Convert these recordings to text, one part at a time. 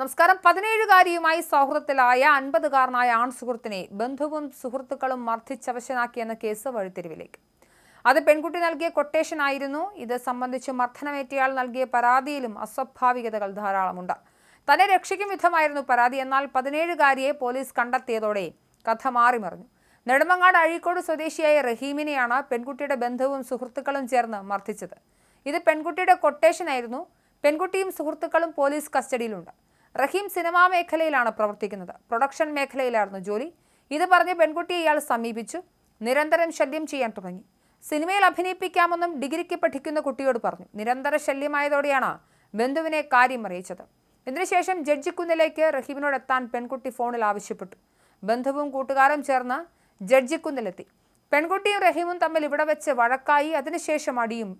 നമസ്കാരം. പതിനേഴുകാരിയുമായി സൗഹൃദത്തിലായ അൻപതുകാരനായ ആൺ സുഹൃത്തിനെ ബന്ധുവും സുഹൃത്തുക്കളും മർദ്ദിച്ചവശനാക്കിയെന്ന കേസ് വഴിത്തിരിവിലേക്ക്. അത് പെൺകുട്ടി നൽകിയ കൊട്ടേഷൻ ആയിരുന്നു ഇത് സംബന്ധിച്ച് മർദ്ദനമേറ്റയാൾ നൽകിയ പരാതിയിലും അസ്വാഭാവികതകൾ ധാരാളമുണ്ട്. തന്നെ രക്ഷിക്കും വിധമായിരുന്നു പരാതി. എന്നാൽ പതിനേഴുകാരിയെ പോലീസ് കണ്ടെത്തിയതോടെ കഥ മാറിമറിഞ്ഞു. നെടുമങ്ങാട് അഴീക്കോട് സ്വദേശിയായ റഹീമിനെയാണ് പെൺകുട്ടിയുടെ ബന്ധുവും സുഹൃത്തുക്കളും ചേർന്ന് മർദ്ദിച്ചത്. ഇത് പെൺകുട്ടിയുടെ കൊട്ടേഷനായിരുന്നു. പെൺകുട്ടിയും സുഹൃത്തുക്കളും പോലീസ് കസ്റ്റഡിയിലുണ്ട്. റഹീം സിനിമാ മേഖലയിലാണ് പ്രവർത്തിക്കുന്നത്. പ്രൊഡക്ഷൻ മേഖലയിലായിരുന്നു ജോലി. ഇത് പറഞ്ഞ് പെൺകുട്ടിയെ ഇയാൾ സമീപിച്ചു. നിരന്തരം ശല്യം ചെയ്യാൻ തുടങ്ങി. സിനിമയിൽ അഭിനയിപ്പിക്കാമെന്നും ഡിഗ്രിക്ക് പഠിക്കുന്ന കുട്ടിയോട് പറഞ്ഞു. നിരന്തര ശല്യമായതോടെയാണ് ബന്ധുവിനെ കാര്യം അറിയിച്ചത്. ഇതിനുശേഷം ജഡ്ജിക്കുന്നിലേക്ക് റഹീമിനോട് എത്താൻ പെൺകുട്ടി ഫോണിൽ ആവശ്യപ്പെട്ടു. ബന്ധുവും കൂട്ടുകാരും ചേർന്ന് ജഡ്ജിക്കുന്നിലെത്തി പെൺകുട്ടിയും റഹീമും തമ്മിൽ ഇവിടെ വെച്ച് വഴക്കായി അതിനുശേഷം അടിയും.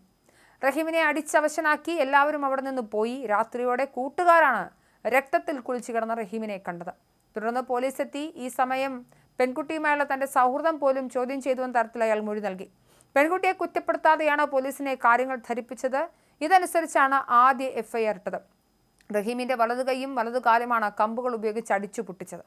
റഹീമിനെ അടിച്ചവശനാക്കി എല്ലാവരും അവിടെ നിന്ന് പോയി. രാത്രിയോടെ കൂട്ടുകാരാണ് രക്തത്തിൽ കുളിച്ചു കിടന്ന റഹീമിനെ കണ്ടത്. തുടർന്ന് പോലീസ് എത്തി ഈ സമയം പെൺകുട്ടിയുമായുള്ള തന്റെ സൗഹൃദം പോലും ചോദ്യം ചെയ്തുവെന്ന തരത്തിൽ അയാൾ മൊഴി നൽകി. പെൺകുട്ടിയെ കുറ്റപ്പെടുത്താതെയാണ് പോലീസിനെ കാര്യങ്ങൾ ധരിപ്പിച്ചത്? ഇതനുസരിച്ചാണ് ആദ്യ എഫ്ഐആർ ഇട്ടത്. റഹീമിന്റെ വലതു കൈയും വലതു കാലുമാണ് കമ്പുകൾ ഉപയോഗിച്ച് അടിച്ചു പൊട്ടിച്ചത്.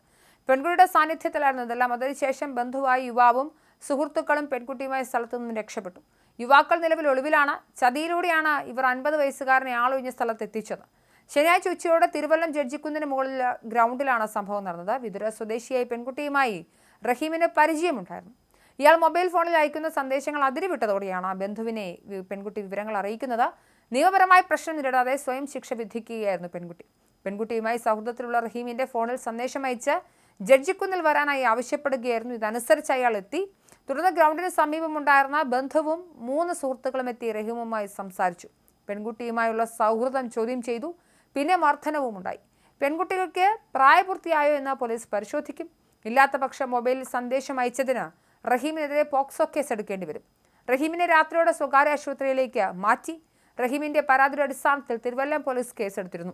പെൺകുട്ടിയുടെ സാന്നിധ്യത്തിലായിരുന്നു ഇതെല്ലാം. അതിനുശേഷം ബന്ധുവായ യുവാവും സുഹൃത്തുക്കളും പെൺകുട്ടിയുമായ സ്ഥലത്തു നിന്നും രക്ഷപ്പെട്ടു. യുവാക്കൾ നിലവിൽ ഒളിവിലാണ്. ചതിയിലൂടെയാണ് ഇവർ അൻപത് വയസ്സുകാരനെ ആളൊഴിഞ്ഞ സ്ഥലത്ത് എത്തിച്ചത്. ശനിയാഴ്ച ഉച്ചയോടെ തിരുവല്ലം ജഡ്ജിക്കുന്നിന് മുകളിൽ ഗ്രൗണ്ടിലാണ് സംഭവം നടന്നത്. വിദുര സ്വദേശിയായ പെൺകുട്ടിയുമായി റഹീമിന് പരിചയമുണ്ടായിരുന്നു. ഇയാൾ മൊബൈൽ ഫോണിൽ അയക്കുന്ന സന്ദേശങ്ങൾ അതിരുവിട്ടതോടെയാണ് ബന്ധുവിനെ പെൺകുട്ടി വിവരങ്ങൾ അറിയിക്കുന്നത്. നിയമപരമായ പ്രശ്നം നേരിടാതെ സ്വയം ശിക്ഷ വിധിക്കുകയായിരുന്നു പെൺകുട്ടി. പെൺകുട്ടിയുമായി സൗഹൃദത്തിലുള്ള റഹീമിന്റെ ഫോണിൽ സന്ദേശം അയച്ച് ജഡ്ജിക്കുന്നിൽ വരാനായി ആവശ്യപ്പെടുകയായിരുന്നു. ഇതനുസരിച്ച് അയാൾ എത്തി. തുടർന്ന് ഗ്രൗണ്ടിന് സമീപമുണ്ടായിരുന്ന ബന്ധുവും മൂന്ന് സുഹൃത്തുക്കളും എത്തി. റഹീമുമായി സംസാരിച്ചു. പെൺകുട്ടിയുമായുള്ള സൗഹൃദം ചോദ്യം ചെയ്തു. പിന്നെ മർദ്ദനവും ഉണ്ടായി പെൺകുട്ടികൾക്ക് പ്രായപൂർത്തിയായോ എന്ന് പോലീസ് പരിശോധിക്കും. ഇല്ലാത്ത പക്ഷം മൊബൈലിൽ സന്ദേശം അയച്ചതിന് റഹീമിനെതിരെ പോക്സോ കേസ് എടുക്കേണ്ടി വരും. റഹീമിനെ രാത്രിയോടെ സ്വകാര്യ ആശുപത്രിയിലേക്ക് മാറ്റി. റഹീമിന്റെ പരാതിയുടെ അടിസ്ഥാനത്തിൽ തിരുവല്ലം പോലീസ് കേസെടുത്തിരുന്നു.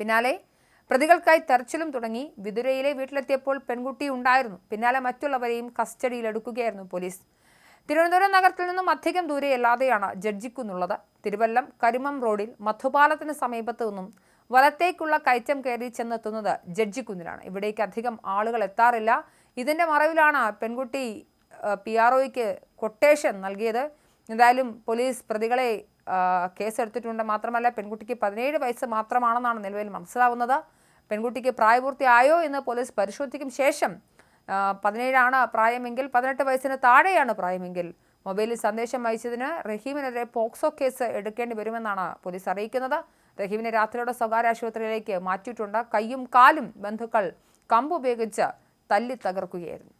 പിന്നാലെ പ്രതികൾക്കായി തെരച്ചിലും തുടങ്ങി. വിതുരയിലെ വീട്ടിലെത്തിയപ്പോൾ പെൺകുട്ടി ഉണ്ടായിരുന്നു. പിന്നാലെ മറ്റുള്ളവരെയും കസ്റ്റഡിയിലെടുക്കുകയായിരുന്നു പോലീസ്. തിരുവനന്തപുരം നഗരത്തിൽ നിന്നും അധികം ദൂരെയല്ലാതെയാണ് ജഡ്ജിക്കുന്നുള്ളത് തിരുവല്ലം കരിമം റോഡിൽ മധുപാലത്തിന് സമീപത്തു നിന്നും വലത്തേക്കുള്ള കയറ്റം കയറി ചെന്നെത്തുന്നത് ജഡ്ജിക്കുന്നിലാണ്. ഇവിടേക്ക് അധികം ആളുകൾ എത്താറില്ല. ഇതിന്റെ മറവിലാണ് പെൺകുട്ടി പി ആർ ഒയ്ക്ക് കൊട്ടേഷൻ നൽകിയത്. എന്തായാലും പോലീസ് പ്രതികളെ കേസെടുത്തിട്ടുണ്ട്. മാത്രമല്ല പെൺകുട്ടിക്ക് പതിനേഴ് വയസ്സ് മാത്രമാണെന്നാണ് നിലവിൽ മനസ്സിലാവുന്നത്. പെൺകുട്ടിക്ക് പ്രായപൂർത്തിയായോ എന്ന് പോലീസ് പരിശോധിക്കും ശേഷം പതിനേഴാണ് പ്രായമെങ്കിൽ പതിനെട്ട് വയസ്സിന് താഴെയാണ് പ്രായമെങ്കിൽ. മൊബൈലിൽ സന്ദേശം അയച്ചതിന് റഹീമിനെതിരെ പോക്സോ കേസ് എടുക്കേണ്ടി വരുമെന്നാണ് പോലീസ് അറിയിക്കുന്നത്. റഹീമിനെ രാത്രിയോടെ സ്വകാര്യ ആശുപത്രിയിലേക്ക് മാറ്റിയിട്ടുണ്ട്. കൈയും കാലും ബന്ധുക്കൾ കമ്പ് ഉപയോഗിച്ച് തല്ലി തകർക്കുകയായിരുന്നു.